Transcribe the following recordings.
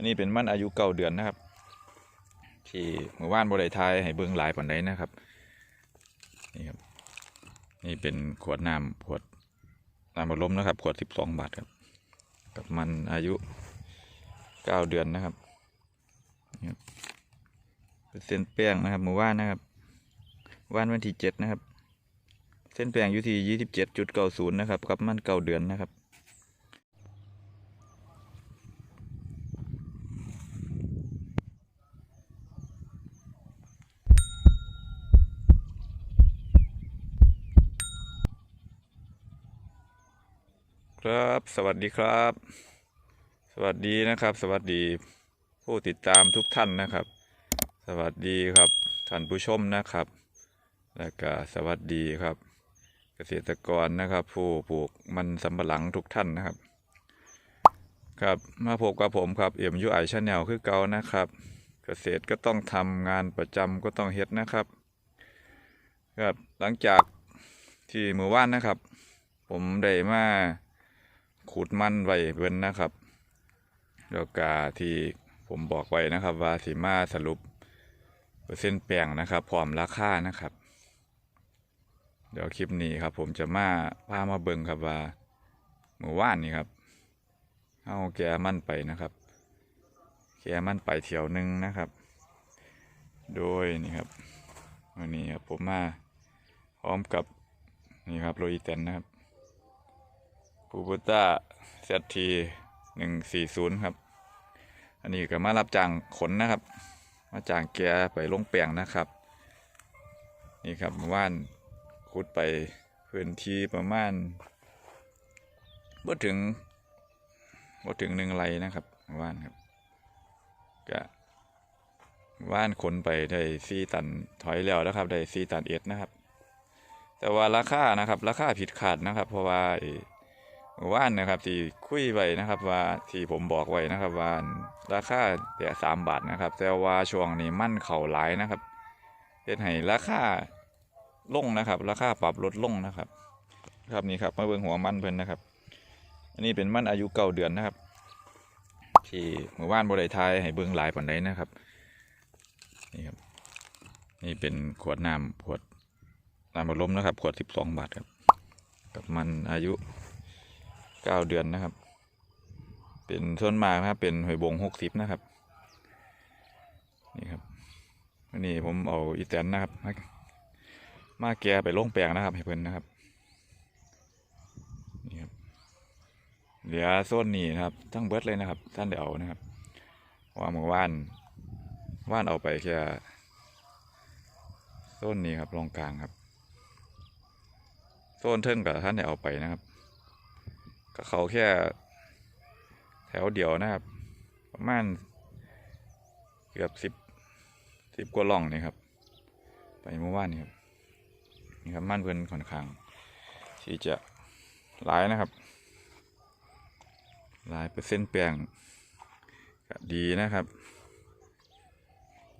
อันนี้เป็นมันอายุเก้าเดือนนะครับ ที่เมื่อวานบริทยให้เบิ่งหลายปันไดนะครับนี่ครับนี่เป็นขวดน้ำขวดน้ำบัดลมนะครับ ขวดสิบสองบาทครับ กับมันอายุเก้าเดือนนะครับนี่ครับเป็นเส้นแป้งนะครับเมื่อวานนะครับวานวันที่เจ็ดนะครับ เส้นแป้งอยู่ที่ยี่สิบเจ็ดจุดเก้าศูนย์นะครับ กับมันเก้าเดือนนะครับ ครับ สวัสดีครับ สวัสดีนะครับ สวัสดีผู้ติดตามทุกท่านนะครับ สวัสดีครับท่านผู้ชมนะครับ และก็สวัสดีครับ เกษตรกรนะครับ ผู้ปลูกมันสำปะหลังทุกท่านนะครับ ครับมาพบกับผมครับเอ็มยูไอชาแนลคือเก่านะครับ เกษตรก็ต้องทำงานประจำก็ต้องเฮ็ดนะครับ ครับหลังจากที่เมื่อวานนะครับ ผมได้มา ขุดมันไว้เพิ่นนะครับ แล้วก็ที่ผมบอกไว้นะครับ ว่าสิมาสรุปเปอร์เซ็นต์แปลงนะครับพร้อมราคานะครับ เดี๋ยวคลิปนี้ครับ ผมจะมาพามาเบิ่งครับว่าเมื่อวานนี้ครับเอาแกมั่นไปนะครับแกมั่นไปเที่ยวหนึ่งนะครับ โดยนี่ครับวันนี้ครับผมมาพร้อมกับนี่ครับโรยแตนนะครับ ปูโบต้าเซทีหนึ่งสี่ศูนย์ครับ อันนี้ก็มารับจ้างขนนะครับ มาจ้างแกไปลงแปลงนะครับ นี่ครับเมื่านขุดไปพื้นที่ประมาณบ่ถึงบ่ถึงหนึ่งไรนะครับเมื่านครับก็ว่านขนไปได้สี่ตันถอยแล้วนะครับได้สี่ตันเอ็ดนะครับ แต่ว่าราคานะครับ ราคาผิดขาดนะครับ เพราะว่า วานนะครับที่คุยไว้นะครับว่าที่ผมบอกไว้นะครับว่าราคาแต่สามบาทนะครับ แต่ว่าช่วงนี้มั่นเข่าหลายนะครับเฮ็ดให้ราคาลงนะครับ ราคาปรับลดลงนะครับ ครับนี่ครับมาเบิ่งหัวมันเพิ่นนะครับ อันนี้เป็นมันอายุเก้าเดือนนะครับ ที่เมื่อวานบริทยให้เบิ่งหลายปันไดนะครับนี่ครับนี่เป็นขวดน้ำขวดน้ำบัดลมนะครับ ขวดสิบสองบาทครับ กับมันอายุ เก้าเดือนนะครับ เป็นส่วนมากนะครับ เป็นหอยบงหกสิบนะครับ นี่ครับวันนี้ผมเอาอีแตนนะครับ มาแกไปลงแปลงนะครับให้เพิ่อนนะครับนี่ครับเหลือโซนนี้นะครับ ทั้งเบิดเลยนะครับท่านเดี๋ยวเอานะครับเพราะว่าเมื่อวานว่านเอาไปแค่โซนนี้ครับรองกลางครับโซนเทิงกับท่านได้เอาไปนะครับ ก็เขาแค่ แถวเดียวนะครับ ประมาณเกือบสิบสิบกว่าล่องนี่ครับ ไปเมื่อวานนี่ครับนี่ครับม่านเพื่อนค่อนข้าง ที่จะหลายนะครับหลายเปอร์เซ็นต์แปลงก็ดีนะครับ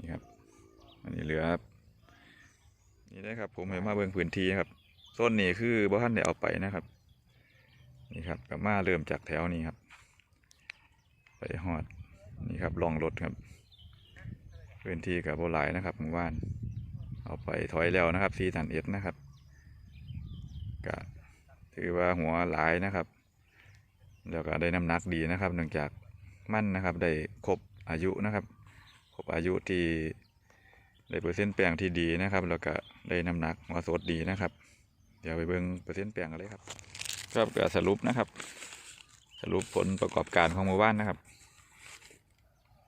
นี่ครับอันนี้เหลือนี่ได้ครับ ผมเห็นมาเบิ่งพื้นที่ครับโซนนี้คือบ่ท่านได้เอาไปนะครับ นี่ครับก็มาเริ่มจากแถวนี้ครับ ไปหอดนี่ครับลองรถครับพื้นที่กับโบหลายนะครับหมู่บ้าน เอาไปถอยแล้วนะครับซีตันเอ็ดนะครับก็ถือว่าหัวหลายนะครับ แล้วก็ได้น้ำหนักดีนะครับเนื่องจากมั่นนะครับได้ครบอายุนะครับครบอายุที่ได้เปอร์เซ็นต์แปลงที่ดีนะครับ แล้วก็ได้น้ำหนักหัวสดดีนะครับ เดี๋ยวไปเบิ่งเปอร์เซ็นต์แปลงกันเลยครับ ก็สรุปนะครับ สรุปผลประกอบการของหมู่บ้านนะครับ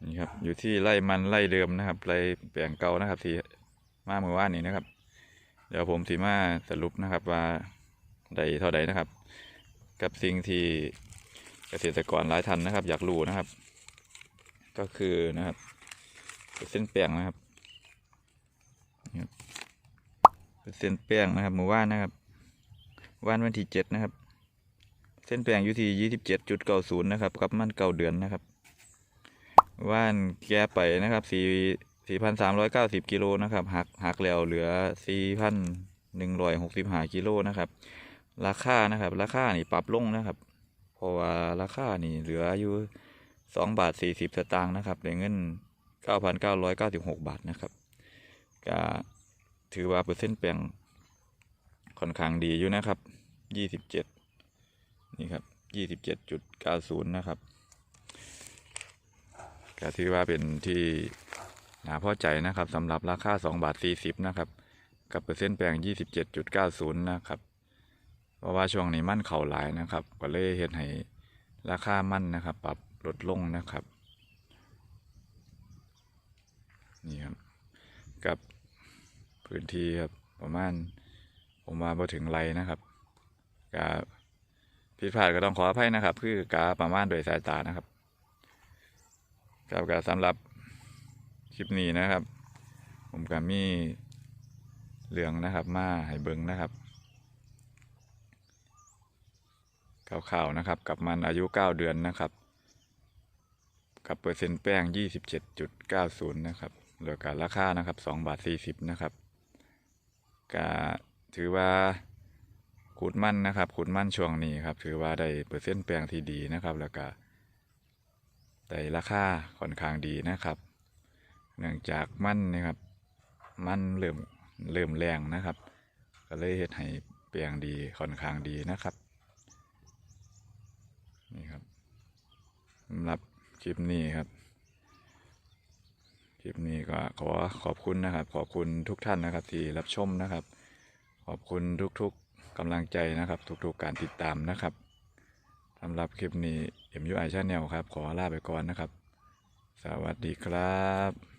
นี่ครับอยู่ที่ไร่มันไร่เดิมนะครับไร่แปลงเก่านะครับ ที่มาหมู่บ้านนี้นะครับ เดี๋ยวผมสีมาสรุปนะครับว่าได้เท่าใดนะครับ กับสิ่งที่เกษตรกรหลายท่านนะครับ อยากรู้นะครับ ก็คือนะครับเส้นแป้งนะครับนี่ครับเป็นเส้นแป้งนะครับหมู่บ้านนะครับ วันวันที่เจ็ดนะครับ ส้นแปลงอยู่ที่ยี่สิบเจ็ดจุดเก้าศูนย์นะครับกับมันเก้าเดือนนะครับว่านแกไปนะครับสี่สี่พันสามร้อยเก้าสิบกิโลนะครับหักหักแล้วเหลือสี่พันหนึ่งร้อยหกสิบห้ากิโลนะครับ ราคานะครับ ราคานี่ปรับลงนะครับ เพราะว่าราคานี่เหลืออยู่สองบาทสี่สิบสตางค์นะครับในเงินเก้าพันเก้าร้อยเก้าสิบหกบาทนะครับก็ถือว่าเปอร์เซ็นต์แปลงค่อนข้างดีอยู่นะครับยี่สิบเจ็ด นี่ครับยี่สิบเจ็ดจุดเก้าศูนย์นะครับก็ถือว่าเป็นที่น่าพอใจนะครับสำหรับราคาสองบาทสี่สิบนะครับ กับเปอร์เซ็นต์แปลงยี่สิบเจ็ดจุดเก้าศูนย์นะครับ เพราะว่าช่วงนี้มั่นเข่าหลายนะครับ ก็เลยเห็นให้ราคามั่นนะครับ ปรับลดลงนะครับนี่ครับกับพื้นที่ครับประมาณผมมาพอถึงไรนะครับกา ผิดพลาดก็ต้องขออภัยนะครับ คือกาประมาณโดยสายตานะครับกับกาสำหรับคลิปนี้นะครับ ผมก็มีเหลืองนะครับ มาให้เบิงนะครับข่าวๆนะครับ กับมันอายุ9เดือนนะครับ กับเปอร์เซ็นต์แป้ง27.90นะครับเหลือการราคานะครับ2บาท40นะครับก็ถือว่า ขุดมันนะครับขุดมันช่วงนี้ครับถือว่าได้เปอร์เซ็นต์แป้งที่ดีนะครับ แล้วก็ได้ราคาค่อนข้างดีนะครับ เนื่องจากมันนะครับ มันเริ่มเริ่มแรงนะครับ ก็เลยเฮ็ดให้แปลงดีค่อนข้างดีนะครับนี่ครับสำหรับคลิปนี้ครับคลิปนี้ก็ขอขอบคุณนะครับ ขอบคุณทุกท่านนะครับที่รับชมนะครับ ขอบคุณทุกๆ กำลังใจนะครับ ทุกๆการติดตามนะครับสำหรับคลิปนี้ MUI Channel ครับ ขอลาไปก่อนนะครับ สวัสดีครับ